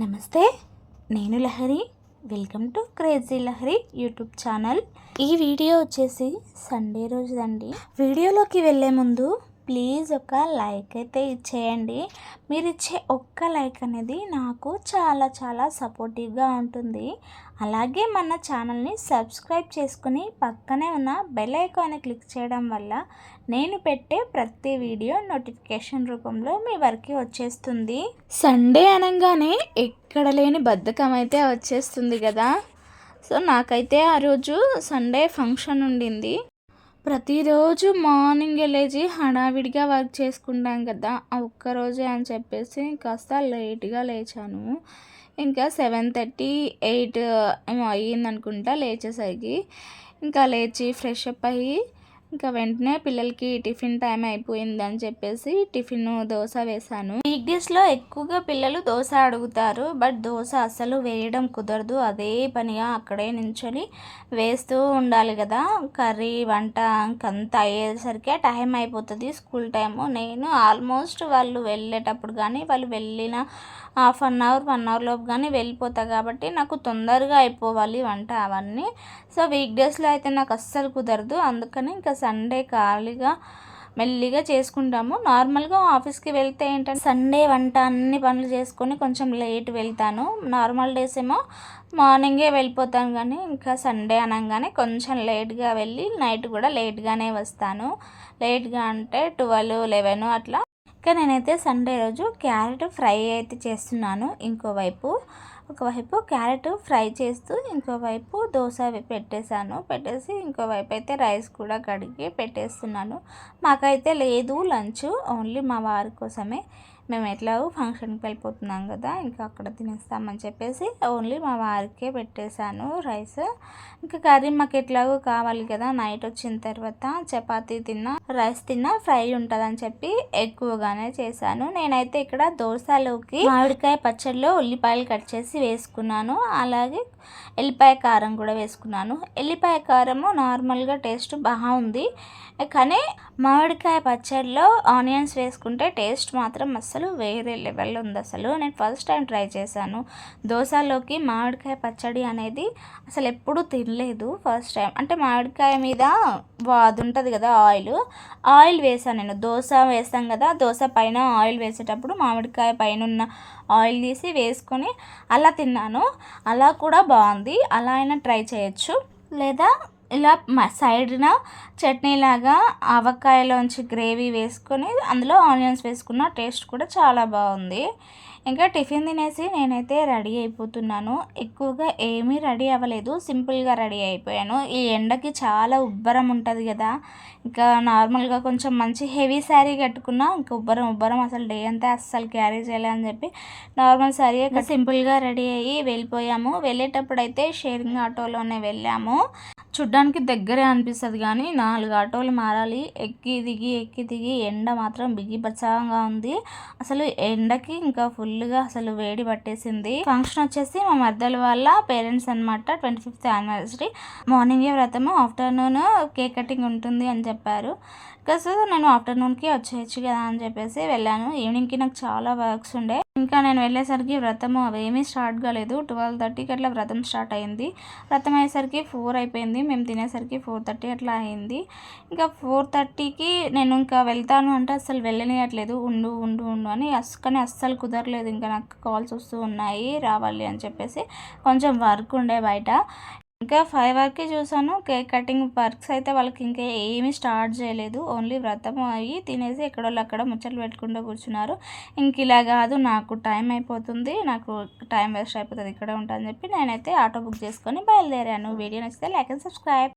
నమస్తే నేను Lahari. Welcome to crazy Lahari YouTube channel ఈ వీడియో వచ్చేసి సండే రోజుదండి. వీడియోలోకి వెళ్ళే ముందు ప్లీజ్ ఒక లైక్ అయితే ఇచ్చేయండి. మీరు ఇచ్చే ఒక్క లైక్ అనేది నాకు చాలా చాలా సపోర్టివ్గా ఉంటుంది. అలాగే మన ఛానల్ని సబ్స్క్రైబ్ చేసుకుని పక్కనే ఉన్న బెల్ ఐకాన్ని క్లిక్ చేయడం వల్ల నేను పెట్టే ప్రతి వీడియో నోటిఫికేషన్ రూపంలో మీ వరకు వచ్చేస్తుంది. సండే అనగానే ఎక్కడ లేని బద్ధకం అయితే వచ్చేస్తుంది కదా. సో నాకైతే ఆ రోజు సండే ఫంక్షన్ ఉండింది. ప్రతిరోజు మార్నింగ్ లేచి హడావిడిగా వర్క్ చేసుకుంటాం కదా ఆ ఒక్కరోజే అని చెప్పేసి కాస్త లేట్గా లేచాను. ఇంకా సెవెన్ థర్టీ ఎయిట్ అయిందనుకుంటా లేచేసరికి. ఇంకా లేచి ఫ్రెష్ అప్ అయ్యి ఇంకా వెంటనే పిల్లలకి టిఫిన్ టైం అయిపోయింది అని చెప్పేసి టిఫిన్ దోశ వేశాను. వీక్ డేస్లో ఎక్కువగా పిల్లలు దోశ అడుగుతారు బట్ దోశ అసలు వేయడం కుదరదు. అదే పనిగా అక్కడే నించొని వేస్తూ ఉండాలి కదా. కర్రీ వంట అంతా అయ్యేసరికి టైం అయిపోతుంది స్కూల్ టైము. నేను ఆల్మోస్ట్ వాళ్ళు వెళ్ళేటప్పుడు కానీ వాళ్ళు వెళ్ళిన half an hour one hour లోపు కానీ వెళ్ళిపోతా కాబట్టి నాకు తొందరగా అయిపోవాలి వంట అవన్నీ. సో వీక్ డేస్లో అయితే నాకు అస్సలు కుదరదు. అందుకని ఇంకా సండే ఖాళీగా మెల్లిగా చేసుకుంటాము. నార్మల్గా ఆఫీస్కి వెళ్తే ఏంటంటే సండే వంట అన్ని పనులు చేసుకొని కొంచెం లేట్ వెళ్తాను. నార్మల్ డేస్ ఏమో మార్నింగే వెళ్ళిపోతాను కానీ ఇంకా సండే అనగానే కొంచెం లేట్గా వెళ్ళి నైట్ కూడా లేట్గానే వస్తాను. లేట్గా అంటే ట్వెల్వ్ లెవెన్ అట్లా. ఇంకా నేనైతే సండే రోజు క్యారెట్ ఫ్రై అయితే చేస్తున్నాను ఇంకోవైపు ఒకవైపు క్యారెట్ ఫ్రై చేస్తూ ఇంకోవైపు దోశ పెట్టేశాను. పెట్టేసి ఇంకోవైపు అయితే రైస్ కూడా కడిగి పెట్టేస్తున్నాను. మాకైతే లేదు లంచ్ ఓన్లీ మా వారి కోసమే. మేము ఎట్లాగో ఫంక్షన్కి వెళ్ళిపోతున్నాం కదా ఇంకా అక్కడ తినేస్తామని చెప్పేసి ఓన్లీ మా వారికే పెట్టేశాను రైస్. ఇంకా కర్రీ మాకు ఎట్లాగో కావాలి కదా నైట్ వచ్చిన తర్వాత చపాతీ తిన్నా రైస్ తిన్నా ఫ్రై ఉంటుందని చెప్పి ఎక్కువగానే చేశాను. నేనైతే ఇక్కడ దోశలోకి మామిడికాయ పచ్చడిలో ఉల్లిపాయలు కట్ చేసి వేసుకున్నాను. అలాగే ఎల్లిపాయ కారం కూడా వేసుకున్నాను. ఎల్లిపాయ కారము నార్మల్గా టేస్ట్ బాగుంది కానీ మామిడికాయ పచ్చడిలో ఆనియన్స్ వేసుకుంటే టేస్ట్ మాత్రం అస్సలు వేరే లెవెల్లో ఉంది అసలు. నేను ఫస్ట్ టైం ట్రై చేశాను. దోశలోకి మామిడికాయ పచ్చడి అనేది అసలు ఎప్పుడూ తినలేదు ఫస్ట్ టైం. అంటే మామిడికాయ మీద అది ఉంటుంది కదా ఆయిల్. ఆయిల్ వేసాను నేను. దోశ వేస్తాం కదా దోశ పైన ఆయిల్ వేసేటప్పుడు మామిడికాయ పైన ఉన్న ఆయిల్ తీసి వేసుకొని అలా తిన్నాను. అలా కూడా బాగుంది. అలా అయినా ట్రై చేయొచ్చు. లేదా ఇలా సైడ్న చట్నీలాగా ఆవకాయలోంచి గ్రేవీ వేసుకొని అందులో ఆనియన్స్ వేసుకున్న టేస్ట్ కూడా చాలా బాగుంది. ఇంకా టిఫిన్ తినేసి నేనైతే రెడీ అయిపోతున్నాను. ఎక్కువగా ఏమీ రెడీ అవ్వలేదు. సింపుల్గా రెడీ అయిపోయాను. ఈ ఎండకి చాలా ఉబ్బరం ఉంటుంది కదా. ఇంకా నార్మల్గా కొంచెం మంచి హెవీ శారీ కట్టుకున్నా ఇంకా ఉబ్బరం ఉబ్బరం అసలు డే అంతా అస్సలు క్యారీ చేయలే అని చెప్పి నార్మల్ శారీ సింపుల్గా రెడీ అయ్యి వెళ్ళిపోయాము. వెళ్ళేటప్పుడు అయితే షేరింగ్ ఆటోలోనే వెళ్ళాము. చూడ్డానికి దగ్గరే అనిపిస్తుంది కానీ నాలుగు ఆటోలు మారాలి. ఎక్కి దిగి ఎక్కి దిగి ఎండ మాత్రం బిగిపచ్చంగా ఉంది. అసలు ఎండకి ఇంకా ఫుల్గా అసలు వేడి పట్టేసింది. ఫంక్షన్ వచ్చేసి మా మద్దల వాళ్ళ పేరెంట్స్ అనమాట ట్వంటీ ఫిఫ్త్ యానివర్సరీ. మార్నింగే వ్రతము ఆఫ్టర్నూన్ కేక్ కటింగ్ ఉంటుంది అని చెప్పారు. బికాస్ నేను ఆఫ్టర్నూన్కి వచ్చేయచ్చు కదా అని చెప్పేసి వెళ్ళాను. ఈవినింగ్కి నాకు చాలా వర్క్స్ ఉండే. ఇంకా నేను వెళ్ళేసరికి వ్రతము అవేమీ స్టార్ట్ కాలేదు. ట్వెల్వ్ థర్టీకి అట్లా వ్రతం స్టార్ట్ అయింది. వ్రతం అయ్యేసరికి ఫోర్ అయిపోయింది. మేము తినేసరికి ఫోర్ థర్టీ అట్లా అయింది. ఇంకా ఫోర్ థర్టీకి నేను ఇంకా వెళ్తాను అంటే అసలు వెళ్ళనియట్లేదు. ఉండు ఉండు ఉండు అని కానీ అస్సలు కుదరలేదు. ఇంకా నాకు కాల్స్ వస్తూ ఉన్నాయి. రావాలి అని చెప్పేసి కొంచెం వర్క్ ఉండే బయట. ఇంకా ఫైవ్ వరకే చూసాను. కేక్ కటింగ్ వర్క్స్ అయితే వాళ్ళకి ఇంకా ఏమీ స్టార్ట్ చేయలేదు. ఓన్లీ వ్రతం అయ్యి తినేసి ఎక్కడోళ్ళు అక్కడ ముచ్చట్లు పెట్టుకుంటూ కూర్చున్నారు. ఇంక ఇలా కాదు నాకు టైం అయిపోతుంది. నాకు టైం వేస్ట్ అయిపోతుంది. ఇక్కడే ఉంటా అని చెప్పి నేనైతే ఆటో బుక్ చేసుకొని బయలుదేరాను. వీడియో నచ్చితే లైక్ అండ్ సబ్స్క్రైబ్